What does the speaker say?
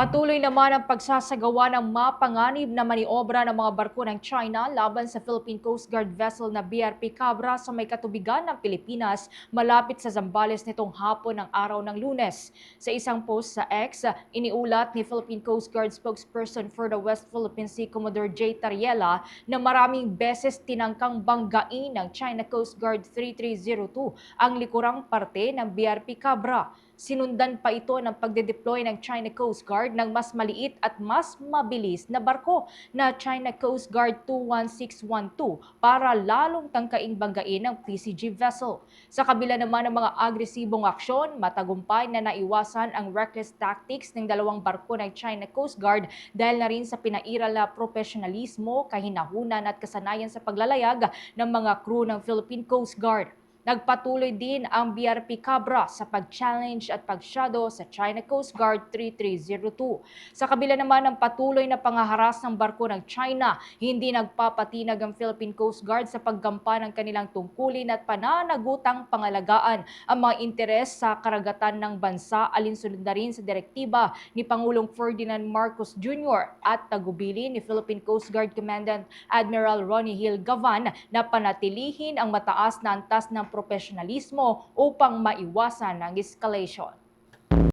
Patuloy naman ang pagsasagawa ng mapanganib na maniobra ng mga barko ng China laban sa Philippine Coast Guard vessel na BRP Cabra sa may katubigan ng Pilipinas malapit sa Zambales nitong hapon ng araw ng lunes. Sa isang post sa X, iniulat ni Philippine Coast Guard spokesperson for the West Philippine Sea Commodore J. Tariela na maraming beses tinangkang banggain ng China Coast Guard 3302 ang likurang parte ng BRP Cabra. Sinundan pa ito ng pagde-deploy ng China Coast Guard ng mas maliit at mas mabilis na barko na China Coast Guard 21612 para lalong tangkaing banggain ang PCG vessel. Sa kabila naman ng mga agresibong aksyon, matagumpay na naiwasan ang reckless tactics ng dalawang barko ng China Coast Guard dahil na rin sa pinairal na profesionalismo, kahinahunan at kasanayan sa paglalayag ng mga crew ng Philippine Coast Guard. Nagpatuloy din ang BRP Cabra sa pag-challenge at pag-shadow sa China Coast Guard 3302. Sa kabila naman ng patuloy na pangaharas ng barko ng China, hindi nagpapatinag ang Philippine Coast Guard sa paggampa ng kanilang tungkulin at pananagutang pangalagaan ang mga interes sa karagatan ng bansa alinsunod na rin sa direktiba ni Pangulong Ferdinand Marcos Jr. at tagubili ni Philippine Coast Guard Commandant Admiral Ronnie Hill Gavan na panatilihin ang mataas na antas ng profesionalismo upang maiwasan ang escalation.